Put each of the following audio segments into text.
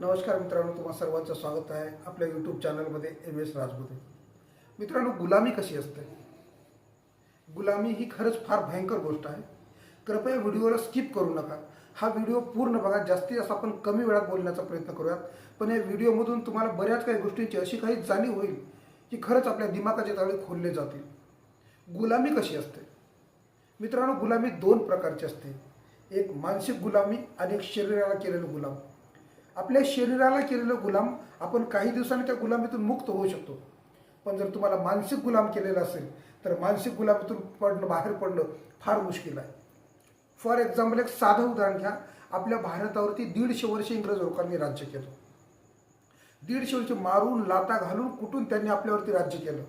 नमस्कार मित्रांनो तुम्हा सर्वांचं स्वागत आहे आपल्या यूट्यूब चॅनलमध्ये एम एस राजबुदे मित्रांनो गुलामी कशी असते? गुलामी ही खरंच फार भयंकर गोष्ट आहे. कृपया व्हिडिओला स्किप करू नका. हा व्हिडिओ पूर्ण बघा जास्तीत जास्त आपण कमी वेळात बोलण्याचा प्रयत्न करूयात. पण या व्हिडिओमधून तुम्हाला बऱ्याच काही गोष्टींची अशी काही जाणीव होईल की खरंच आपल्या दिमागाचे ताळे खोलले जातील. गुलामी कशी असते? मित्रांनो गुलामी दोन प्रकारची असते. एक मानसिक गुलामी आणि एक शरीराला केलेलं गुलाम. आपल्या शरीराला केलेलं गुलाम आपण काही दिवसांनी त्या गुलामीतून मुक्त होऊ शकतो. पण जर तुम्हाला मानसिक गुलाम केलेला असेल तर मानसिक गुलामीतून पडणं बाहेर पडणं फार मुश्किल आहे. फॉर एक्झाम्पल एक साधं उदाहरण घ्या. आपल्या भारतावरती दीडशे वर्ष इंग्रज लोकांनी राज्य केलं. दीडशे वर्ष मारून लाता घालून कुठून त्यांनी आपल्यावरती राज्य केलं?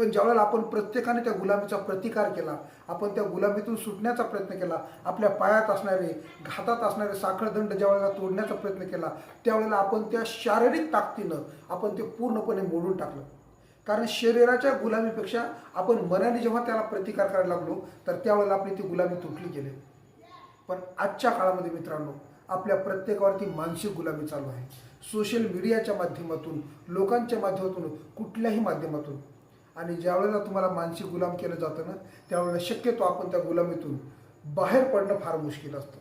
पण ज्यावेळेला आपण प्रत्येकाने त्या गुलामीचा प्रतिकार केला आपण त्या गुलामीतून सुटण्याचा प्रयत्न केला आपल्या पायात असणारे घातात असणारे साखळदंड ज्यावेळेला तोडण्याचा प्रयत्न केला त्यावेळेला आपण त्या शारीरिक ताकदीनं आपण ते पूर्णपणे मोडून टाकलं. कारण शरीराच्या गुलामीपेक्षा आपण मनाने जेव्हा त्याला प्रतिकार करायला लागलो तर त्यावेळेला आपली ती गुलामी तुटली गेली. पण आजच्या काळामध्ये मित्रांनो आपल्या प्रत्येकावरती मानसिक गुलामी चालू आहे. सोशल मीडियाच्या माध्यमातून लोकांच्या माध्यमातून कुठल्याही माध्यमातून. आणि ज्यावेळेला तुम्हाला मानसिक गुलाम केलं जातं ना त्यावेळेला शक्यतो आपण त्या गुलामीतून बाहेर पडणं फार मुश्किल असतं.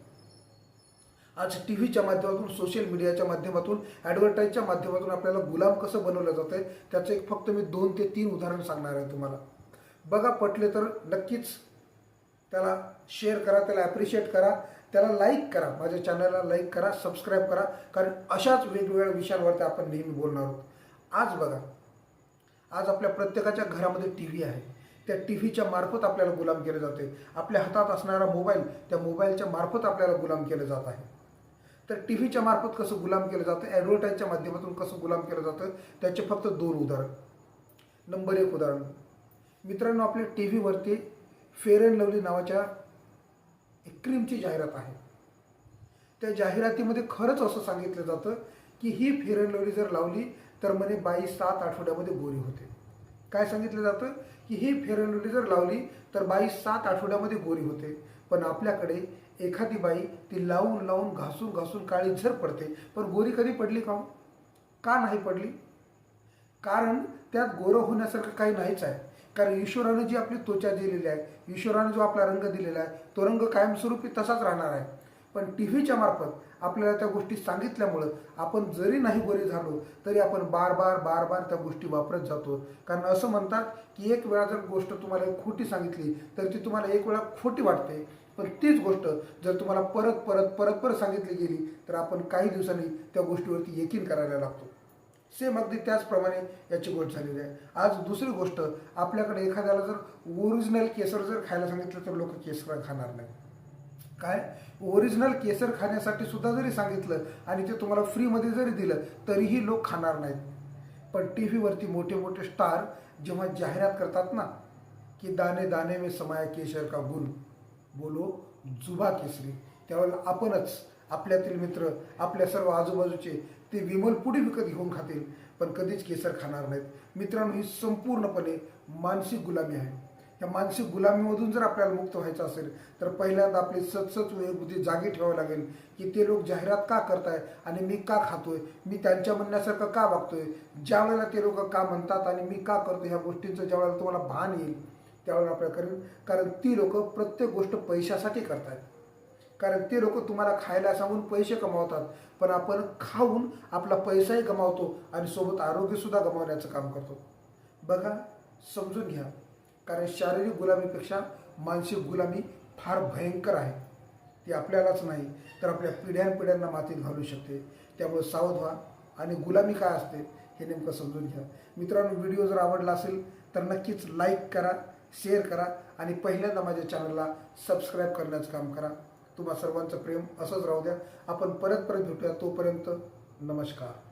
आज टी व्हीच्या माध्यमातून सोशल मीडियाच्या माध्यमातून ॲडव्हर्टाईजच्या माध्यमातून आपल्याला गुलाम कसं बनवलं जातं आहे त्याचं एक फक्त मी दोन ते तीन उदाहरण सांगणार आहे तुम्हाला. बघा पटले तर नक्कीच त्याला शेअर करा त्याला ॲप्रिशिएट करा त्याला लाईक करा माझ्या चॅनलला लाईक करा सबस्क्राईब करा कारण अशाच वेगवेगळ्या विषयांवरती आपण नेहमी बोलणार आहोत. आज बघा आज आपल्या प्रत्येकाच्या घरामध्ये टी व्ही आहे. त्या टी व्हीच्या मार्फत आपल्याला गुलाम केलं जाते आपल्या हातात असणारा मोबाईल त्या मोबाईलच्या मार्फत आपल्याला गुलाम केलं जात आहे. तर टी व्हीच्या मार्फत कसं गुलाम केलं जातं? ॲडव्हर्टाईजच्या माध्यमातून कसं गुलाम केलं जातं? त्याचे फक्त दोन उदाहरण. नंबर एक उदाहरण. मित्रांनो आपल्या टी व्हीवरती फेअर अँड लवली नावाच्या एक क्रीमची जाहिरात आहे. त्या जाहिरातीमध्ये खरंच असं सांगितलं जातं की ही फेअर अँड लवली जर लावली तर म्हणे बाई सात आठवड्यामध्ये गोरी होते. काय सांगितलं जातं? की ही फेअर अँड लवली जर लावली तर बाई सात आठवड्यामध्ये गोरी होते. पण आपल्याकडे एखादी बाई ती लावून लावून घासून घासून काळी झर पडते. पण गोरी कधी पडली का हो? का नाही पडली? कारण त्यात गोरं होण्यासारखं काही नाहीच आहे. कारण ईश्वरानं जी आपली त्वचा दिलेली आहे ईश्वरानं जो आपला रंग दिलेला आहे तो रंग कायमस्वरूपी तसाच राहणार आहे. पण टी व्हीच्या मार्फत आपल्याला त्या गोष्टी सांगितल्यामुळं आपण जरी नाही बरे झालो तरी आपण बार बार बार बार त्या गोष्टी वापरत जातो. कारण असं म्हणतात की एक वेळा जर गोष्ट तुम्हाला खोटी सांगितली तर ती तुम्हाला एक वेळा खोटी वाटते. पण तीच गोष्ट जर तुम्हाला परत परत परत परत सांगितली गेली तर आपण काही दिवसांनी त्या गोष्टीवरती यकीन करायला लागतो. सेम अगदी त्याचप्रमाणे याची गोष्ट झालेली आहे. आज दुसरी गोष्ट आपल्याकडे एखाद्याला जर ओरिजिनल केसर जर खायला सांगितलं तर लोक केसर खाणार नाही काय? ओरिजिनल केसर खाण्यासाठी सुद्धा जरी सांगितलं आणि ते तुम्हाला फ्रीमध्ये जरी दिलं तरीही लोक खाणार नाहीत. पण टी व्हीवरती मोठे मोठे स्टार जेव्हा जाहिरात करतात ना की दाने दाने में समाया केशर का गुण बोलो जुबा केसरी. त्यावेळेला आपणच आपल्यातील मित्र आपल्या सर्व आजूबाजूचे ते विमल पुढे विकत घेऊन खातील पण कधीच केसर खाणार नाहीत. मित्रांनो ही संपूर्णपणे मानसिक गुलामी आहे. या मानसिक गुलामीमधून जर आपल्याला मुक्त व्हायचं असेल तर पहिल्यांदा आपली सतसत बुद्धी जागी ठेवावी लागेल. की ते लोक जाहिरात का करताय आणि मी का खातोय? मी त्यांच्या म्हणण्यासारखं का वागतोय? ज्या वेळेला ते लोक का म्हणतात आणि मी का करतो ह्या गोष्टींचं ज्या वेळेला तुम्हाला भान येईल त्यावेळेला आपल्याला करेल. कारण ती लोक प्रत्येक गोष्ट पैशासाठी करतायत. कारण ते लोक तुम्हाला खायला सांगून पैसे कमावतात पण आपण खाऊन आपला पैसाही गमावतो आणि सोबत आरोग्यसुद्धा गमावण्याचं काम करतो. बघा समजून घ्या. कारण शारीरिक गुलामीपेक्षा मानसिक गुलामी फार भयंकर आहे. ती आपल्यालाच नाही तर आपल्या पिढ्यानपिढ्यांना मातीत घालू शकते. त्यामुळे सावध व्हा आणि गुलामी काय असते हे नेमकं समजून घ्या. मित्रांनो व्हिडिओ जर आवडला असेल तर नक्कीच लाईक करा शेअर करा आणि पहिल्यांदा माझ्या चॅनलला सबस्क्राईब करण्याचं काम करा. तुम्हा सर्वांचं प्रेम असंच राहू द्या. आपण परत परत भेटूया तोपर्यंत नमस्कार.